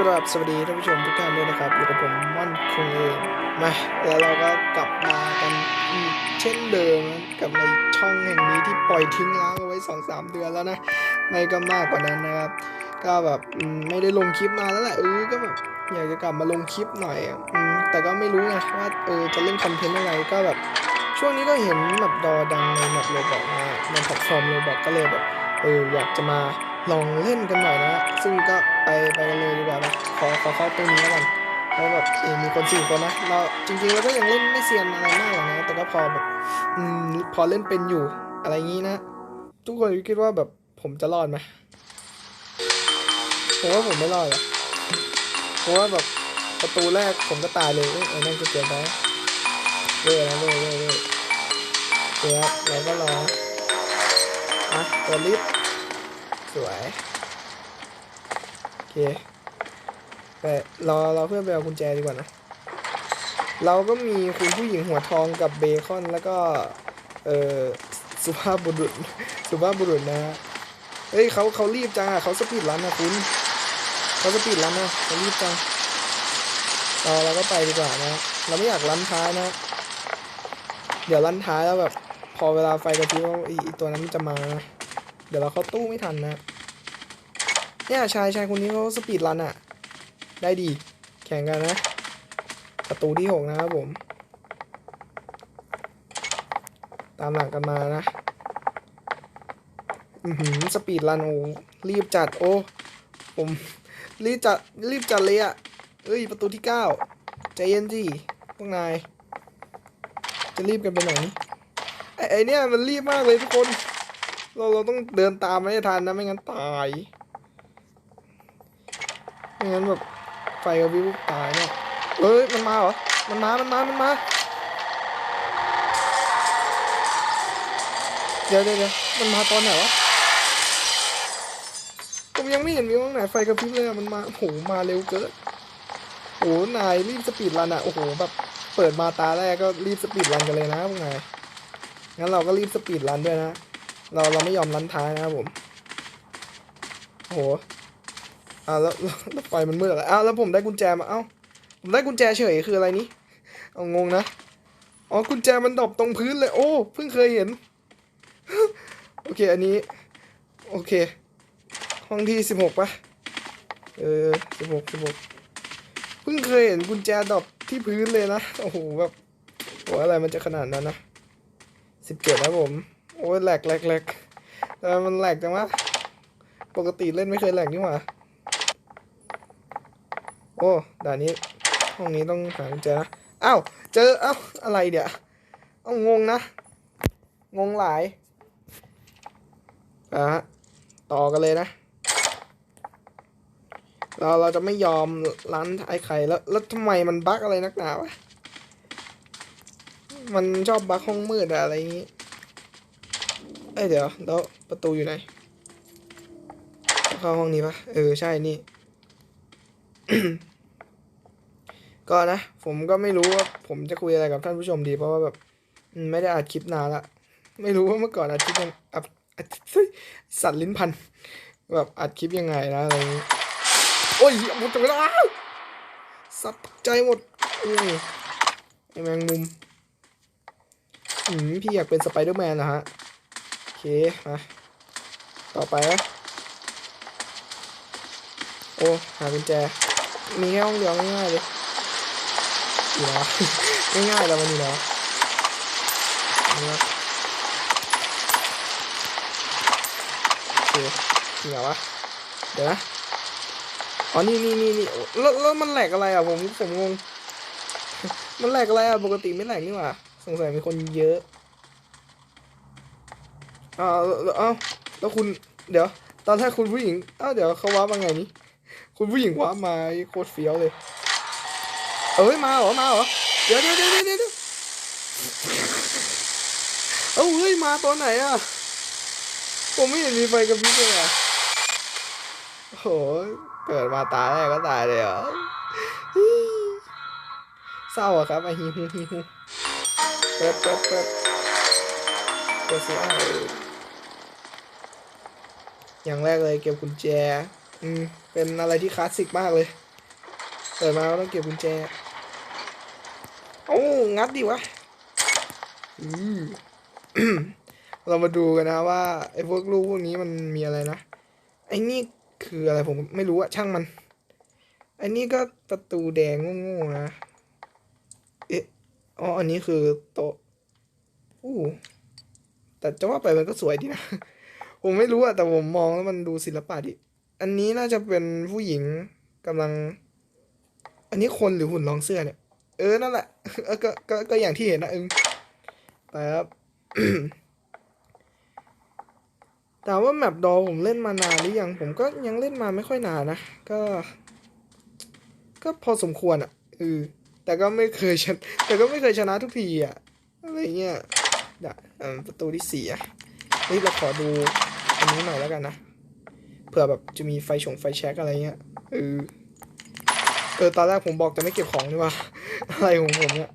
กราบสวัสดีท่านผู้ชมทุกท่านด้วยนะครับอยู่กับผมม่อนคงเองมาแล้วเราก็กลับมากันอีกเช่นเดิมกับในช่องแห่งนี้ที่ปล่อยทิ้งร้างเอาไว้สองสามเดือนแล้วนะไม่ก็มากกว่านั้นนะครับ ก็แบบไม่ได้ลงคลิปนานแล้วแหละเออก็แบบอยากจะกลับมาลงคลิปหน่อยอืมแต่ก็ไม่รู้ไงว่าเออจะเล่นคอนเทนต์อะไรก็แบบช่วงนี้ก็เห็นแบบดอดังในแมปโรบอกนะในแพลตฟอร์มโรบอกก็เลยแบบเอออยากจะมา ลองเล่นกันหน่อยนะซึ่งก็ไปไปกันเลยดีกว่านะขอขอเข้าตรงนี้แล้วกันเพราะแบบมีคนสี่คนนะเราจริงๆเราก็ยังเล่นไม่เซียนอะไรมากหรอกนะแต่ก็พอแบบอืมพอเล่นเป็นอยู่อะไรอย่างนี้นะ ทุกคนคิดว่าแบบผมจะรอดไหมผมว่าผมไม่รอดอะเพราะว่าแบบประตูแรกผมก็ตายเลยเอ้ยไอ้นั่นก็เกินไปเรื่อยนะเรื่อยเรื่อยเรื่อยเดี๋ยวเราก็รออะตัวลิฟต์ สวย โอเคแต่รอเราเพื่อนไปเอากุญแจดีกว่านะ เราก็มีคุณผู้หญิงหัวทองกับเบคอนแล้วก็ เออสุภาพบุรุษ สุภาพบุรุษนะ เฮ้ยเขาเขารีบจังอะเขาสปีดรันนะคุณเขาสปีดรันนะเขารีบจังเราเราก็ไปดีกว่านะ เราไม่อยากรันท้ายนะ เดี๋ยวรันท้ายแล้วแบบ พอเวลาไฟกระพริบว่าอ้ไอ้ตัวนั้นมันจะมานะ เดี๋ยวเราเข้าตู้ไม่ทันนะ เนี่ยชายชายคนนี้เขาสปีดรันอะได้ดี แข่งกันนะ ประตูที่หกนะครับผม ตามหลังกันมานะ อือหือสปีดรันโอ้รีบจัดโอ้ ผมรีบจัดรีบจัดเลยอะเอ้ย ประตูที่เก้าใจเย็นสิพวกนาย จะรีบกันไปไหนไอ้ไอเนี่ยมันรีบมากเลยทุกคน เราเราต้องเดินตามไม่ทันนะไม่งั้นตาย ไม่งั้นแบบไฟกระพริบตายเนี่ยเอ้ยมันมาเหรอ มันมา มันมา มันมา เดี๋ยวเดี๋ยวมันมาตอนไหนวะ ผมยังไม่เห็นมีตรงไหนไฟกระพริบเลยอะมันมาโอ้โหมาเร็วเกินโอ้โหนายรีบสปีดรันอะโอ้โหแบบเปิดมาตาแรกก็รีบสปีดรันกันเลยนะพวกนายงั้นเราก็รีบสปีดรันด้วยนะ เราเราไม่ยอมรันท้ายนะครับผมโอ้โห อ่าแล้วแล้วไฟมันมืดอะไรอ้าวแล้วผมได้กุญแจมาเอ้าผมได้กุญแจเฉยคืออะไรนี้เอางงนะอ๋อกุญแจมันดรอปตรงพื้นเลย โอ้เพิ่งเคยเห็น โอเคอันนี้ โอเค ห้องที่สิบหกปะเออสิบหกสิบหกเพิ่งเคยเห็นกุญแจดรอปที่พื้นเลยนะโอ้โหแบบโอ้อะไรมันจะขนาดนั้นนะสิบเจ็ดนะผม โอ้ยแหลกแหลกแหลกแต่มันแหลกจังวะปกติเล่นไม่เคยแหลกนี่หว่า โอ้ด่านนี้ห้องนี้ต้องหากุญแจนะอ้าวเจอเอ้าอะไรเดี๋ยวเอ้างงนะ งงหลายอะต่อกันเลยนะ เราเราจะไม่ยอมร้นไอ้ไข่แล้วแล้วทำไมมันบั๊กอะไรนักหนาวะมันชอบบั๊กห้องมืดอะอะไรอย่างงี้เอ้ยเดี๋ยวแล้วประตูอยู่ไหนเข้าห้องนี้ปะเออใช่นี่ ก็นะ ผมก็ไม่รู้ว่าผมจะคุยอะไรกับท่านผู้ชมดี เพราะว่าแบบไม่ได้อัดคลิปนานละไม่รู้ว่าเมื่อก่อนอัดคลิปยังอัดอัดสัตว์ลิ้นพันแบบอัดคลิปยังไงนะอะไรอย่างงี้โอ้ยหมดเวลาสัตว์ใจหมดอืมไอแมงมุมอืมพี่อยากเป็นสไปเดอร์แมนนะฮะโอเคมาต่อไปนะโอ้ หากุญแจ มีแค่ห้องเดียวง่ายๆเลย อยู่แล้วง่ายๆแล้วมันอยู่แล้วนี่นะโอเคเหนียวะเดี๋ยวนะอ๋อนี่นี่นี่นี่แล้วแล้วมันแหลกอะไรอะผมผมงง มันแหลกอะไรอะปกติไม่แหลกนี่หว่าสงสัยมีคนเยอะอ้าวแล้วเอ้าแล้วคุณเดี๋ยว ตอนแรกคุณผู้หญิงอ้าวเดี๋ยวเขาว้ามาไงนี่คุณผู้หญิงว้ามาโคตรเฟี้ยวเลย เอ้ยมาเหรอมาเหรอเดี๋ยวเดี๋ยวเดี๋ยวเดี๋ยวเอ้าเฮ้ยมาตอนไหนอะผมไม่เห็นมีไฟกระพริบเลยอะโอ้โหเกิดมาตายแรกก็ตายเลยเหรอเศร้าอะครับไอฮิฮูฮิฮูเปิดเปิดเปิดเปิดสิอ้อย่างแรกเลยเก็บกุญแจ อืม เป็นอะไรที่คลาสสิกมากเลย เปิดมาก็ต้องเก็บกุญแจ โอ้งัดดิวะเรามาดูกันนะว่าไอ้พวกลูกพวกนี้มันมีอะไรนะไอ้นี่คืออะไรผมไม่รู้อะช่างมันไอ้นี่ก็ประตูแดงโง่ๆนะเอ๊ะอ๋ออันนี้คือโต๊ะอู้แต่จะว่าไปมันก็สวยดีนะผมไม่รู้อะแต่ผมมองแล้วมันดูศิลปะดิอันนี้น่าจะเป็นผู้หญิงกำลัง อันนี้คนหรือหุ่นรองเสื้อเนี่ย เออ นั่นแหละเออก็ก็ก็อย่างที่เห็นนะเออไปครับแต่ว่าแมปดอผมเล่นมานานหรือยัง ผมก็ยังเล่นมาไม่ค่อยนานนะ ก็ ก็พอสมควรอะเออแต่ก็ไม่เคยชนะแต่ก็ไม่เคยชนะทุกทีอะอะไรเงี้ยด่ประตูที่สี่อะเฮ้ยเราขอดูอันนี้หน่อยแล้วกันนะเผื่อแบบจะมีไฟฉงไฟแช็กอะไรเงี้ยเออ เออตอนแรกผมบอกจะไม่เก็บของนี่ว่าอะไรของผมเนี่ย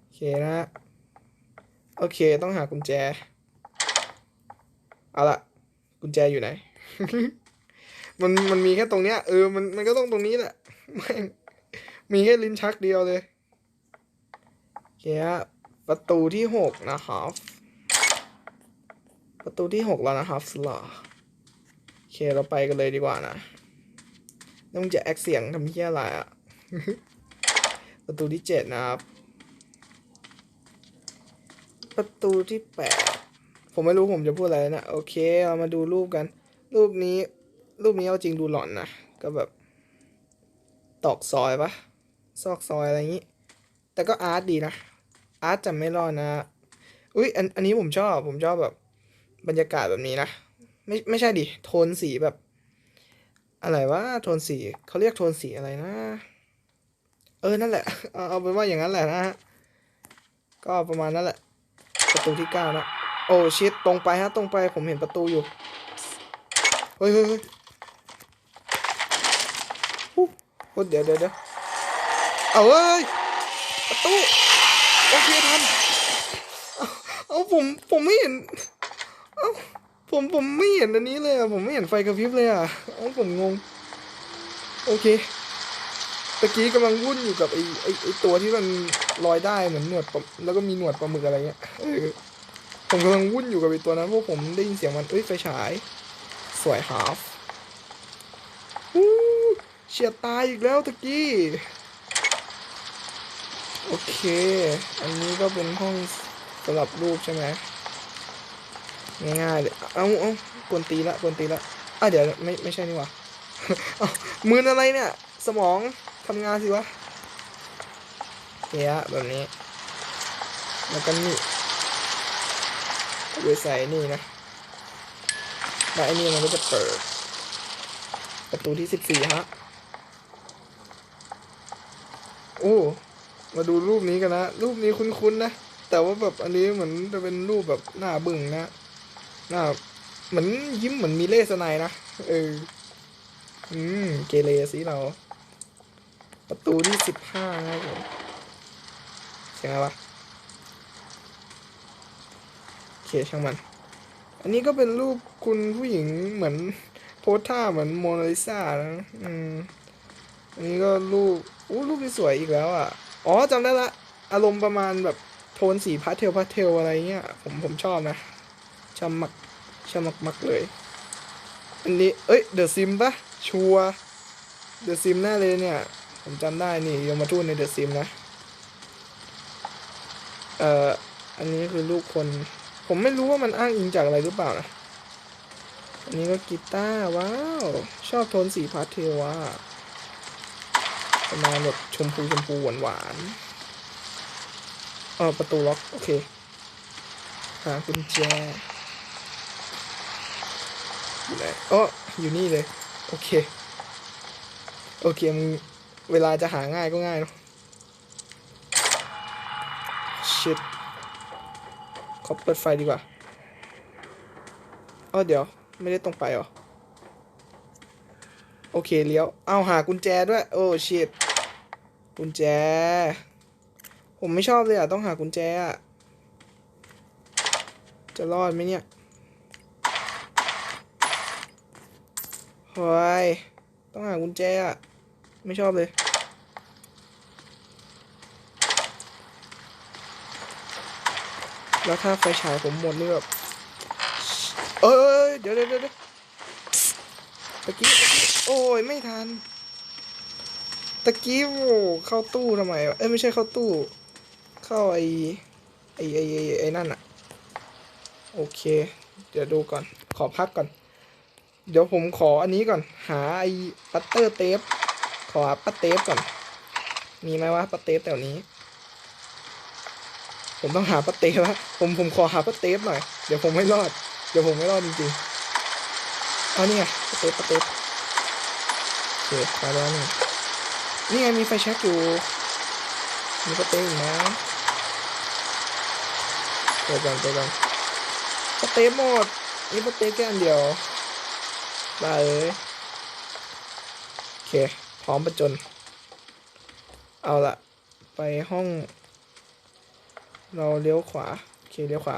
โอเคนะ โอเคต้องหากุญแจ เอาละกุญแจอยู่ไหน มันมันมีแค่ตรงเนี้ยเออมันมันก็ต้องตรงนี้แหละแม่งมีแค่ลิ้นชักเดียวเลยโอเคฮะประตูที่หกนะครับประตูที่หกแล้วนะครับสลอโอเคเราไปกันเลยดีกว่านะ แล้วมึงจะแอคเสียงทำเพี้ยอะไรอะ ประตูที่เจ็ดนะครับ ประตูที่แปดผมไม่รู้ผมจะพูดอะไรนะ โอเค เรามาดูรูปกัน รูปนี้ รูปนี้เอาจริงดูหลอนนะ ก็แบบ ตอกซอยปะซอกซอยอะไรอย่างนี้ แต่ก็อาร์ตดีนะ อาร์ตจะไม่รอดนะ อุ้ยอันอันนี้ผมชอบ ผมชอบแบบ บรรยากาศแบบนี้นะ ไม่ไม่ใช่ดิ โทนสีแบบ อะไรวะโทนสีเขาเรียกโทนสีอะไรนะ เออนั่นแหละเอาเอาเป็นว่าอย่างนั้นแหละนะฮะก็ประมาณนั้นแหละ ประตูที่เก้านะโอ้ชิดตรงไปฮะตรงไปผมเห็นประตูอยู่เฮ้ยเฮ้ยเฮ้ยอู้หูเดี๋ยวเดี๋ยวเดี๋ยวเอาเอ้ยประตูโอเคทันเอาเอผมผมไม่เห็น ผมผมไม่เห็นอันนี้เลยอะผมไม่เห็นไฟกระพริบเลยอะเอผมงง โอเคตะกี้กำลังวุ่นอยู่กับไอ้ไอ้ไอ้ตัวที่มันลอยได้เหมือนหนวดปลาแล้วก็มีหนวดปลาหมึกอะไรเงี้ยเออผมกำลังวุ่นอยู่กับไอ้ตัวนั้นเพราะผมได้ยินเสียงมันเอ้ยไฟฉาย สวยฮาฟอู้เฉียดตายอีกแล้วตะกี้โอเค อันนี้ก็เป็นห้องสำหรับรูปใช่ไหม ง่ายๆเลยเอาเอากวนตีละกวนตีละอะเดี๋ยวไม่ไม่ใช่นี่ว่าเอามืออะไรเนี่ย สมองทำงานสิวะเฮียแบบนี้ แล้วก็นี่เอาไปใส่นี่นะแล้วไอ้นี่มันก็จะเปิด ประตูที่สิบสี่ฮะ โอ้ มาดูรูปนี้กันนะ รูปนี้คุ้นๆนะ แต่ว่าแบบอันนี้เหมือนจะเป็นรูปแบบหน้าบึ้งนะ น้าเหมือนยิ้มเหมือนมีเลสไนนะเอออืมเกเรสิเรา ประตูที่สิบห้าครับผมเสียงอะไรวะโอเคช่างมัน อันนี้ก็เป็นรูปคุณผู้หญิงเหมือนโพสท่าเหมือนโมนาลิซานะอืมอันนี้ก็รูปอู้รูปที่สวยอีกแล้วอะ อ๋อจำได้ละ อารมณ์ประมาณแบบโทนสีพาสเทลพาสเทลอะไรเงี้ย ผมผมชอบนะ ชอบมักชอบมักมักเลย อันนี้ เอ้ย เดอะซิมปะชัวเดอะซิมแน่เลยเนี่ย ผมจำได้นี่ยมมาทูตในเดอะซิมนะ เอ่อ อันนี้คือรูปคน ผมไม่รู้ว่ามันอ้างอิงจากอะไรหรือเปล่านะ อันนี้ก็กีตาร์ว้าว ชอบโทนสีพาสเทลว่ะประมาณแบบชมพูชมพูหวานหวานๆเออประตูล็อก โอเคหากุญแจ อยู่ไหนอ๋ออยู่นี่เลย โอเค โอเคมึงเวลาจะหาง่ายก็ง่ายเนอะชิดขอเปิดไฟดีกว่าอ๋อเดี๋ยว ไม่ได้ตรงไปหรอ โอเคเลี้ยว เอาหากุญแจด้วย โอ้ชิดกุญแจ ผมไม่ชอบเลยอะ ต้องหากุญแจอะ จะรอดไหมเนี่ย หอยต้องหากุญแจอะไม่ชอบเลยแล้วถ้าไฟฉายผมหมดนี่แบบเอ้ยเดี๋ยวเดี๋ยวเดี๋ยวตะกี้โอ้ยไม่ทันตะกี้โอ้เข้าตู้ทำไมเอ้ยไม่ใช่เข้าตู้ เข้าไอไอไอไอนั่นอะโอเค เดี๋ยวดูก่อนขอพักก่อน เดี๋ยวผมขออันนี้ก่อน หาไอ้ปัตเตอร์เทปขอปัตเทปก่อน มีไหมวะปัตเทปแถวนี้ ผมต้องหาปัตเทปละผมผมขอหาปัตเทปหน่อย เดี๋ยวผมไม่รอด เดี๋ยวผมไม่รอดจริงๆเอานี่ไงปัตเทปปัตเทปโอเคไปแล้วนี่นี่ไงมีไฟแช็กอยู่ มีปัตเทปอยู่นะเปิดก่อนเปิดก่อนปัตเทปหมดนี่ปัตเทปแค่อันเดียว ได้เลยโอเค พร้อมประจน เอาละไปห้อง เราเลี้ยวขวา โอเค เลี้ยวขวา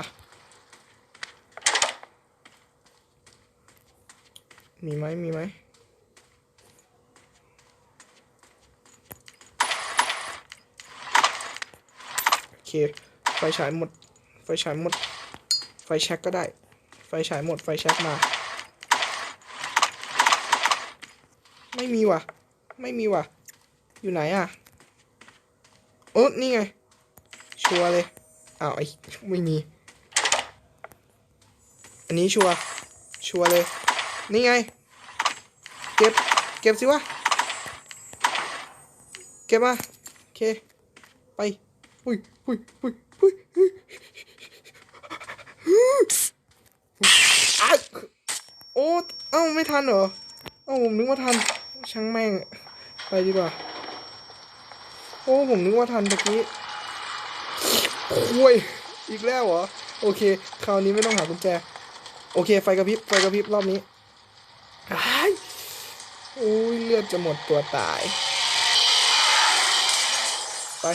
มีไหมมีไหมโอเค ไฟฉายหมด ไฟฉายหมด ไฟแช็กก็ได้ ไฟฉายหมด ไฟแช็กมา ไม่มีว่ะ ไม่มีว่ะ อยู่ไหนอะโอ้นี่ไง ชัวร์เลย อ้าวไอ้ไม่มี อันนี้ชัวร์ ชัวร์เลย นี่ไง เก็บ เก็บสิวะ เก็บมา โอเค ไปอุ้ยอุ้ยอุ้ยอุ้ยอุ้ยอ้าโอ้เอ้า ไม่ทันเหรอ เอ้าผมนึกว่าทัน ช่างแม่ง ไปดีกว่า โอ้ ผมนึกว่าทันตะกี้โอ้ยอีกแล้วเหรอ โอเค คราวนี้ไม่ต้องหากุญแจ โอเค ไฟกระพริบ ไฟกระพริบรอบนี้อ้ายโอ้ยเลือดจะหมดตัวตาย ไป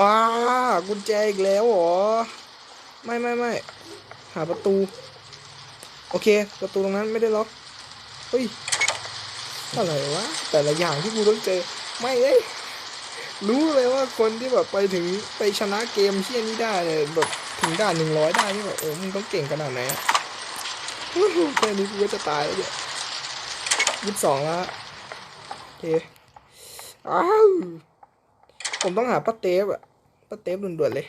อ้ากุญแจอีกแล้วเหรอ ไม่ไม่ไม่หาประตู โอเค ประตูตรงนั้นไม่ได้ล็อก เฮ้ย อะไรวะ แต่ละอย่างที่กูต้องเจอ ไม่เอ้ย รู้เลยว่าคนที่แบบไปถึงไปชนะเกมเชี่ยนี้ได้เลยแบบถึงด่านหนึ่งร้อยได้นี่แบบโอ้มึงต้องเก่งขนาดไหนอะอู้หูแค่นี้กูก็จะตายแล้วเนี่ยยี่สิบสองแล้วโอเค อ้าว ผมต้องหาป้าเทปอะป้าเทปด่วนๆเลย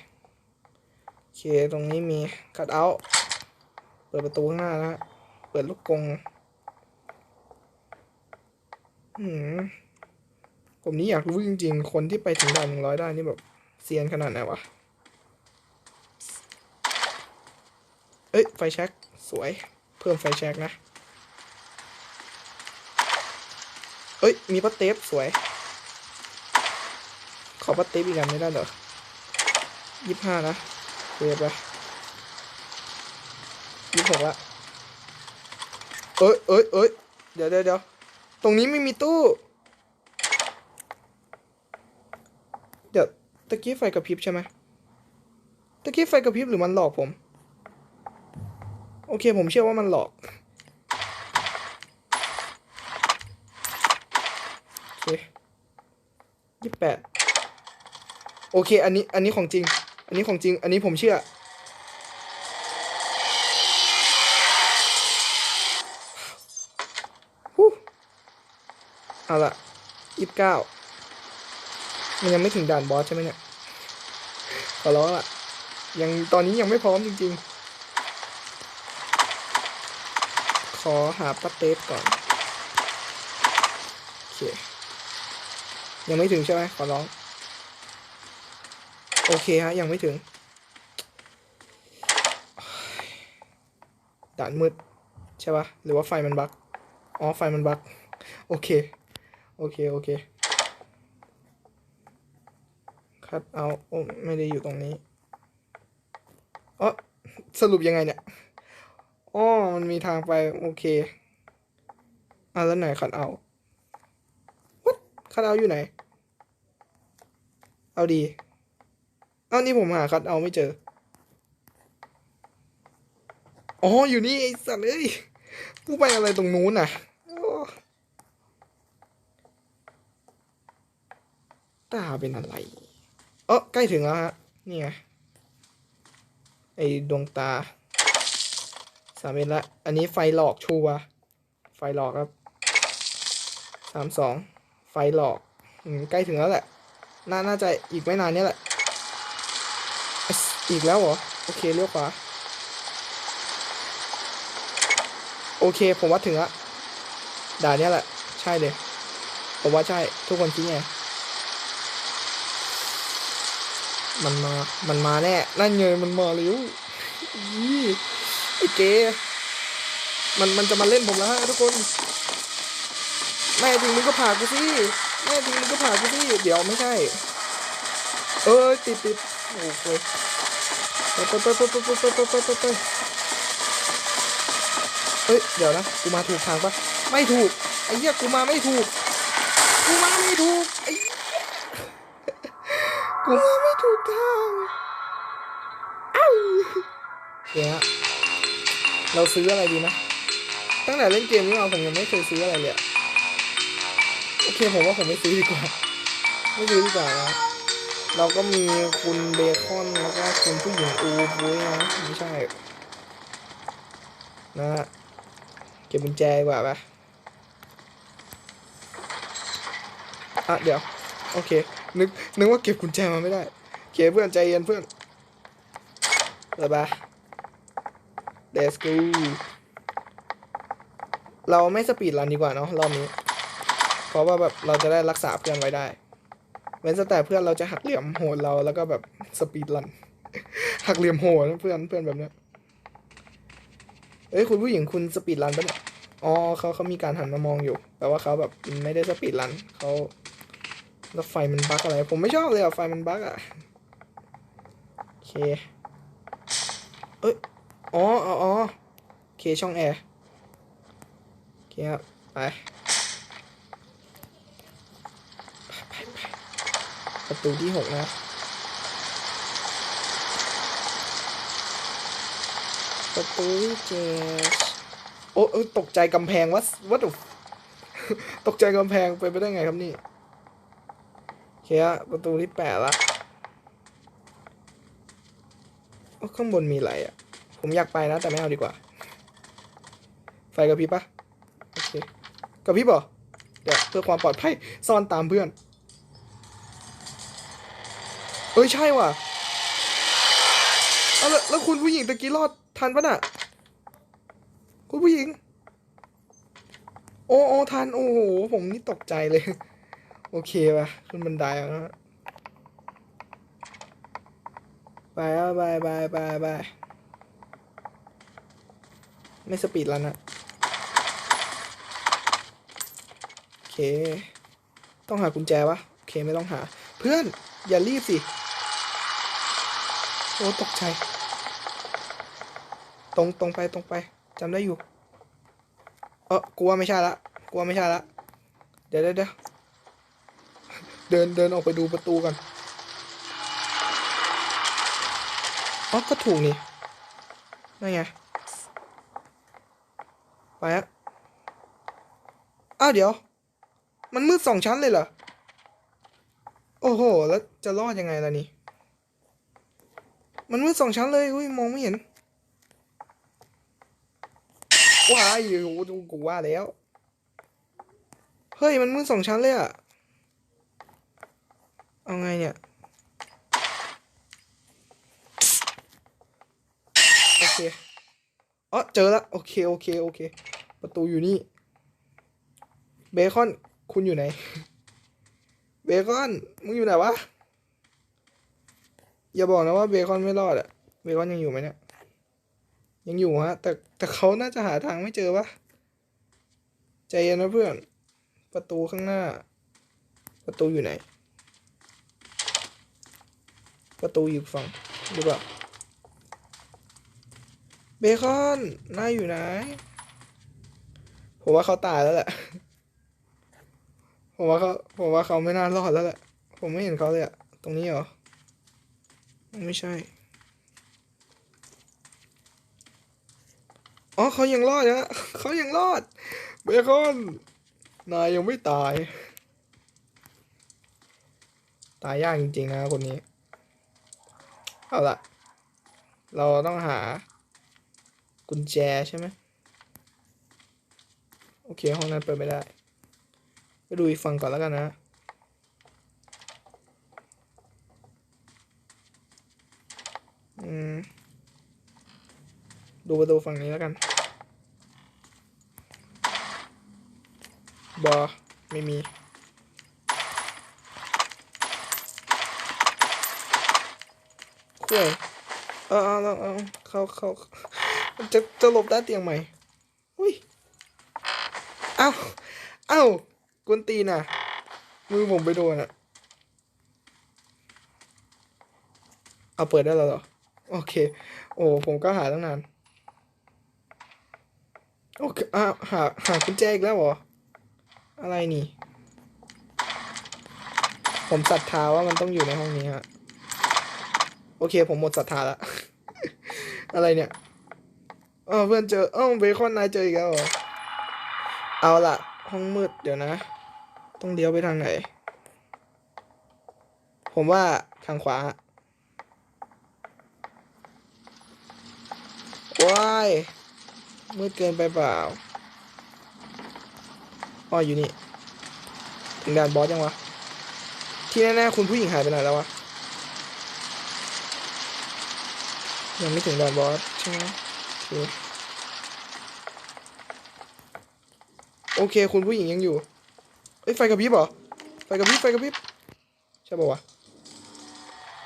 โอเค ตรงนี้มีคัดเอา ปิดประตูข้างหน้านะฮะเปิดลูกกงอืมผมนี้อยากรู้จริงๆ คนที่ไปถึงด่านหนึ่งร้อยได้นี่แบบเซียนขนาดไหนวะ เอ้ย ไฟแช็กสวย เพิ่มไฟแช็กนะ เอ้ย มีป้าเทปสวย ขอป้าเทปอีกอันไม่ได้เหรอยี่ห้านะเรียบไป ยี่หกละเอ้ยเอ้ยเอ้ยเดี๋ยวเดี๋ยวเดี๋ยวตรงนี้ไม่มีตู้ เดี๋ยวตะกี้ไฟกระพริบใช่ไหมตะกี้ไฟกระพริบหรือมันหลอกผม โอเคผมเชื่อว่ามันหลอกโอเคยี่แปดโอเค อันนี้ อันนี้ของจริง อันนี้ของจริง อันนี้ผมเชื่อ ฮู้ เอาละยี่สิบเก้ามันยังไม่ถึงด่านบอสใช่ไหมเนี่ยขอร้องละยังตอนนี้ยังไม่พร้อมจริง ๆ ขอหาปัตเตฟก่อนโอเคยังไม่ถึงใช่ไหมขอร้อง โอเคฮะ ยังไม่ถึง ด่านมืด ใช่ปะหรือว่าไฟมันบั๊กอ๋อ ไฟมันบั๊กโอเค โอเค โอเค คัดเอาโอ้ไม่ได้อยู่ตรงนี้อ๋อสรุปยังไงเนี่ยอ๋อมันมีทางไป โอเคอะแล้วไหนคัดเอา What คัดเอาอยู่ไหน เอาดี เอานี่ผมหาคัดเอาไม่เจอ อ๋อ อยู่นี่ไอ้สัตว์เอ้ยกูไปอะไรตรงนู้นน่ะโอ้ ตาเป็นอะไร เออใกล้ถึงแล้วฮะ นี่ไง ไอดวงตา สามเอ็ดละ อันนี้ไฟหลอกชัว ไฟหลอกครับ สามสอง ไฟหลอกอืมใกล้ถึงแล้วแหละ น่า น่าจะอีกไม่นานเนี้ยแหละ อีกแล้วเหรอ โอเคเลี้ยวขวา โอเค ผมว่าถึงละด่านเนี้ยแหละ ใช่เลย ผมว่าใช่ ทุกคนคิดไง มันมา มันมาแน่ นั่นไงมันมาแล้วอีไอเจมันมันจะมาเล่นผมแล้วฮะทุกคน แม่จริงมึงก็ผ่ากูสิ แม่จริงมึงก็ผ่ากูสิ เดี๋ยวไม่ใช่ เออติดติดโอ้โหไปไปไปไปไปไปไปไปไปไปเฮ้ย เดี๋ยวนะ กูมาถูกทางปะไม่ถูก ไอ้เหี้ย กูมาไม่ถูก กูมาไม่ถูก กูมาไม่ถูกทางอ้าวเดี๋ยวฮะเราซื้ออะไรดีนะ ตั้งแต่เล่นเกมนี้มาผมยังไม่เคยซื้ออะไรเลยอะโอเคผมว่าผมไม่ซื้อดีกว่า ไม่ซื้อดีกว่านะเราก็มีคุณเบคอนแล้วก็คุณผู้หญิงอูบุ้ยนะไม่ใช่นะฮะเก็บกุญแจดีกว่าปะอะเดี๋ยว โอเค นึกนึกว่าเก็บกุญแจมาไม่ได้โอเคเพื่อนใจเย็นเพื่อนไปปะ let's go เราไม่สปีดรันดีกว่าเนาะรอบนี้ เพราะว่าแบบเราจะได้รักษาเพื่อนไว้ได้ เว้นแต่เพื่อนเราจะหักเหลี่ยมโหดเราแล้วก็แบบสปีดรัน หักเหลี่ยมโหดเพื่อนเพื่อนแบบเนี้ยเอ้ยคุณผู้หญิงคุณสปีดรันปะเนี่ยอ๋อเขาเขามีการหันมามองอยู่แปลว่าเขาแบบไม่ได้สปีดรันเขา แล้วไฟมันบั๊กอะไร ผมไม่ชอบเลยอะไฟมันบั๊กอะโอเค เอ้ย อ๋ออ๋อโอเค ช่องแอร์โอเคครับ ไปประตูที่หกนะประตูที่เจ็ดโอ้ยตกใจกำแพงวัดวัดตกใจกำแพงไปไปได้ไงครับนี่ เคอะประตูที่แปดละโอ้ข้างบนมีอะไรอะผมอยากไปนะแต่ไม่เอาดีกว่า ไฟกระพริบปะโอเคกระพริบเหรอเดี๋ยวเพื่อความปลอดภัยซ่อนตามเพื่อน เอ้ยใช่ว่ะเอาแล้วแล้วคุณผู้หญิงตะกี้รอดทันปะน่ะ คุณผู้หญิง โอ้โอ้ทัน โอ้โห ผมนี่ตกใจเลย โอเคป่ะขึ้นบันไดแล้วนไปอะบายบายบายบายไม่สปีดแล้วนะ โอเค ต้องหากุญแจวะ โอเคไม่ต้องหา เพื่อนอย่ารีบสิ โอ้ตกใจ ตรงตรงไปตรงไปจำได้อยู่ เออกลัวไม่ใช่ละ กลัวไม่ใช่ละ เดี๋ยวเดี๋ยว เดินเดินออกไปดูประตูกันอ๋อก็ถูกนี่นั่นไง ไปอะอ้าวเดี๋ยว มันมืดสองชั้นเลยเหรอ โอ้โห แล้วจะรอดยังไงล่ะนี่ มันมืดสองชั้นเลยอุ้ยมองไม่เห็น ว้ายโอ้โหกูว่าแล้ว เฮ้ย มันมืดสองชั้นเลยอะ เอาไงเนี่ย โอเคอ๋อเจอแล้วโอเค โอเค โอเค ประตูอยู่นี่ เบคอน คุณอยู่ไหน เบคอน มึงอยู่ไหนวะ อย่าบอกนะว่าเบคอนไม่รอดอะเบคอนยังอยู่ไหมเนี่ย ยังอยู่ฮะ แต่แต่เขาน่าจะหาทางไม่เจอปะใจเย็นนะเพื่อน ประตูข้างหน้า ประตูอยู่ไหน ประตูอยู่ฝั่งหรือเปล่าเบคอนนายอยู่ไหน ผมว่าเขาตายแล้วแหละ ผมว่าเขาผมว่าเขาไม่น่ารอดแล้วแหละ ผมไม่เห็นเขาเลยอะตรงนี้เหรอ ไม่ใช่ อ๋อเขายังรอดนะเขายังรอด เบคอน นายยังไม่ตาย ตายยากจริงๆนะคนนี้ เอาละเราต้องหากุญแจใช่ไหมโอเค ห้องนั้นเปิดไม่ได้ ไปดูอีกฝั่งก่อนแล้วกันนะ อืม ดูประตูฝั่งนี้แล้วกัน บอ ไม่มี คุยเออเอาเอาเอเขาเขาจะจะหลบด้านเตียงใหม่อุ้ยเอ้าเอ้ากวนตีน่ะ มือผมไปโดนอะ เอาเปิดได้แล้วเหรอ โอเค โอ้ผมก็หาตั้งนาน โอเคอ่าหาหากุญแจอีกแล้วเหรอ อะไรนี่ ผมศรัทธาว่ามันต้องอยู่ในห้องนี้ฮะ โอเค ผมหมดศรัทธาละ อะไรเนี่ยเออเพื่อนเจอเอ้าเบคอนนายเจออีกแล้วเหรอเอาละห้องมืดเดี๋ยวนะ ต้องเลี้ยวไปทางไหน ผมว่าทางขวาว้ายมืดเกินไปเปล่าอ๋ออยู่นี่ ถึงด่านบอสยังวะ ที่แน่ๆคุณผู้หญิงหายไปไหนแล้ววะ ยังไม่ถึงด่านบอสใช่ไหมโอเคโอเค คุณผู้หญิงยังอยู่ เอ้ยไฟกระพริบเหรอ ไฟกระพริบไฟกระพริบใช่ป่าวะ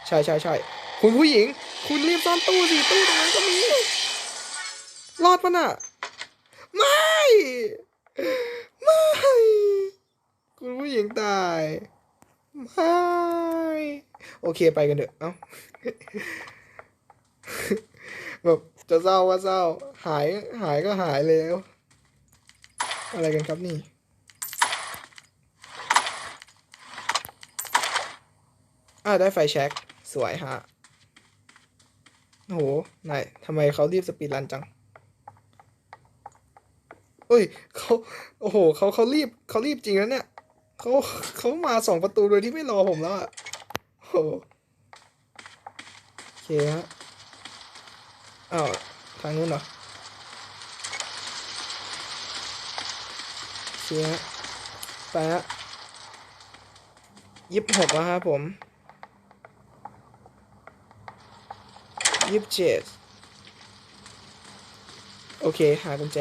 ใช่ใช่ใช่คุณผู้หญิง คุณรีบซ่อนตู้สิตู้ตรงนั้นก็มี รอดปะน่ะ ไม่ ไม่ คุณผู้หญิงตาย ไม่ โอเคไปกันเถอะ เอ้า แบบจะเศร้าก็เศร้า หายหายก็หายแล้ว อะไรกันครับนี่ อ่าได้ไฟแช็กสวยฮะโอ้โหนายทำไมเขารีบสปีดรันจังเอ้ยเขาโอ้โหเขาเขารีบเขารีบจริงแล้วเนี่ยเขาเขามาสองประตูโดยที่ไม่รอผมแล้วอะโอ้โหโอเคฮะ อ้าวทางนู้นเหรอเคฮะไปฮะยี่สิบหกแล้วครับผมยี่สิบเจ็ดโอเค หากุญแจ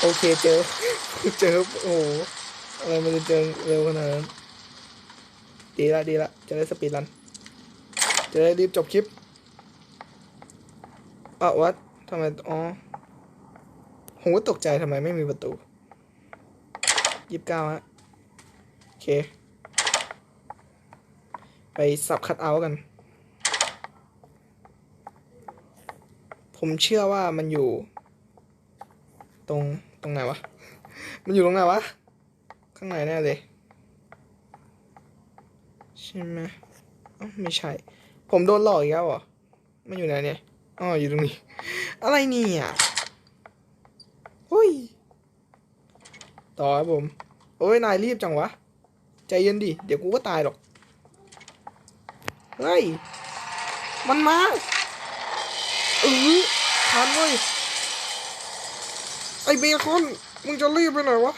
โอเค เจอ เจอ โอ้โห อะไรมันจะเจอเร็วขนาดนั้น ดีละ ดีละ จะได้สปีดรัน จะได้รีบจบคลิปอะวัดทำไม อ๋อผมก็ตกใจทำไมไม่มีประตูยี่สิบเก้าฮะ โอเค ไปสับคัดเอาท์กัน ผมเชื่อว่ามันอยู่ ตรงตรงไหนวะ มันอยู่ตรงไหนวะ ข้างในแน่เลย ใช่ไหมอ๋อไม่ใช่ ผมโดนหลอกอีกแล้วเหรอมันอยู่ไหนเนี่ยอ๋ออยู่ตรงนี้ อะไรเนี่ยเฮ้ย ต่อครับผม โอ้ย นายรีบจังวะ ใจเย็นดิ เดี๋ยวกูก็ตายหรอก เฮ้ย มันมาเออทันเว้ย ไอเบคอน มึงจะรีบไปไหนวะ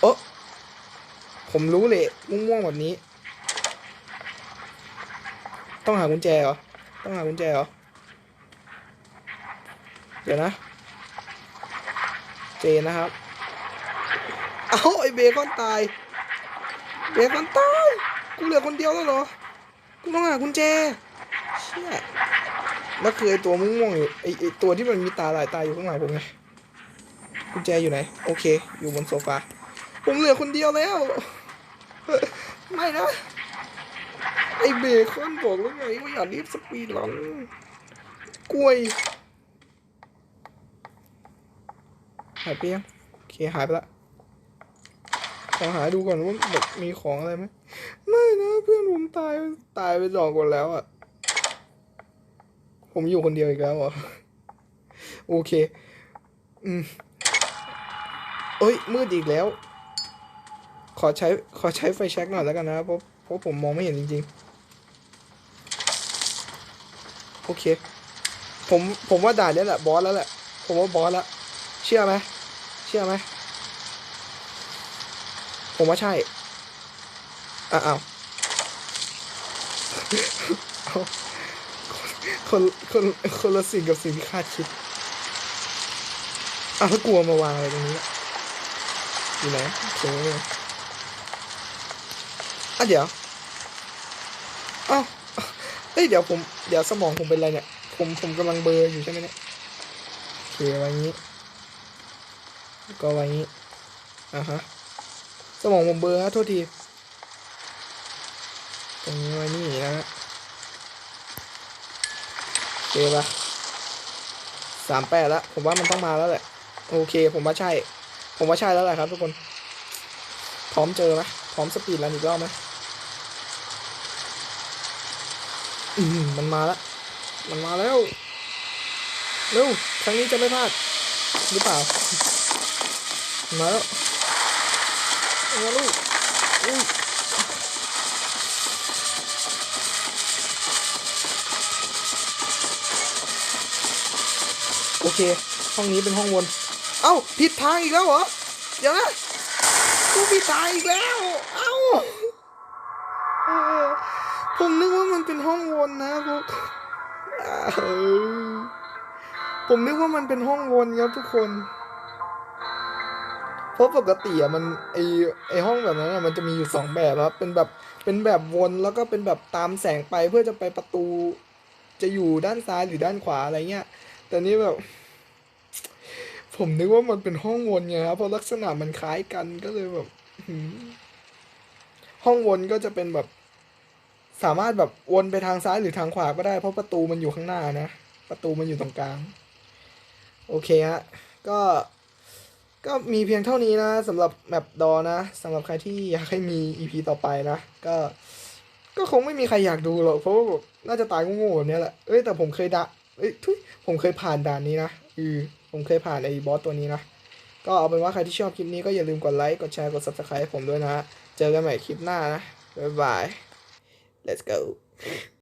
เออผมรู้เลยม่วงๆแบบนี้ ต้องหากุญแจเหรอ ต้องหากุญแจเหรอ เดี๋ยวนะ เจนนะครับ เอาไอเบคอนตาย เบคอนตาย กูเหลือคนเดียวแล้วเหรอ กูต้องหากุญแจ เชี่ยแล้วคือไอตัวม่วงๆอยู่ไอไอตัวที่มันมีตาหลายตาอยู่ข้างหลังผมไง กุญแจอยู่ไหน โอเค อยู่บนโซฟา ผมเหลือคนเดียวแล้ว ไม่นะ ไอเบคอนบอกแล้วไงว่าอย่ารีบสปีดรันกล้วยหายไปยังโอเคหายไปละขอหาดูก่อนว่าแบบมีของอะไรไหมไม่นะเพื่อนผมตายตายไปสองคนแล้วอะ ผมอยู่คนเดียวอีกแล้วเหรอโอเค อืมเอ้ย มืดอีกแล้ว ขอใช้ขอใช้ไฟแช็กหน่อยแล้วกันนะเพราะเพราะผมมองไม่เห็นจริงๆ โอเค ผมผมว่าด่านเนี้ยแหละบอสแล้วแหละ ผมว่าบอสแล้วเชื่อไหมเชื่อไหมผมว่าใช่อ้าวคนคนคนละสิ่งกับสิ่งที่คาดคิดอ้าวกลัวมาวางอะไรตรงนี้อะอยู่ไหนโอเคอะเดี๋ยวอ้าว เอ้ยเดี๋ยวผมเดี๋ยวสมองผมเป็นไรเนี่ย ผมผมกำลังเบลออยู่ใช่ไหมเนี่ยโอเคไว้งี้ ก็ไว้งี้อะฮะสมองผมเบลอฮะโทษทีตรงนี้ไว้นี่นะฮะโอเคปะสามแปดแล้วผมว่ามันต้องมาแล้วแหละ โอเค ผมว่าใช่ ผมว่าใช่แล้วแหละครับทุกคน พร้อมเจอไหมพร้อมสปีดรันอีกรอบไหม อืมมันมาแล้ว มันมาแล้ว เร็ว ครั้งนี้จะไม่พลาด หรือเปล่า มาแล้วมาลูกอุ้ยโอเค ห้องนี้เป็นห้องวน เอ้า ผิดทางอีกแล้วเหรอ เดี๋ยวนะกูผิดทางอีกแล้ว เป็นห้องวนนะพวกเออผมนึกว่ามันเป็นห้องวนครับทุกคน เพราะปกติอะมันไอไอห้องแบบนั้นอะมันจะมีอยู่สองแบบครับ เป็นแบบเป็นแบบวนแล้วก็เป็นแบบตามแสงไปเพื่อจะไปประตู จะอยู่ด้านซ้ายหรือด้านขวาอะไรเงี้ย แต่นี่แบบ ผมนึกว่ามันเป็นห้องวนไงครับเพราะลักษณะมันคล้ายกันก็เลยแบบห้องวนก็จะเป็นแบบ สามารถแบบวนไปทางซ้ายหรือทางขวาก็ได้ เพราะประตูมันอยู่ข้างหน้านะ ประตูมันอยู่ตรงกลาง โอเคฮะ ก็ ก็มีเพียงเท่านี้นะสำหรับแมปดอนะสำหรับใครที่อยากให้มี EP ต่อไปนะ ก็ ก็คงไม่มีใครอยากดูหรอก เพราะว่าน่าจะตายโง่ๆแบบเนี้ยแหละ เอ้ยแต่ผมเคยดะเอ้ยทุยผมเคยผ่านด่านนี้นะ อือ ผมเคยผ่านไอ้บอสตัวนี้นะ ก็เอาเป็นว่าใครที่ชอบคลิปนี้ก็อย่าลืมกดไลค์ กดแชร์ กด subscribe ผมด้วยนะ เจอกันใหม่คลิปหน้านะ บ๊ายบาย let's go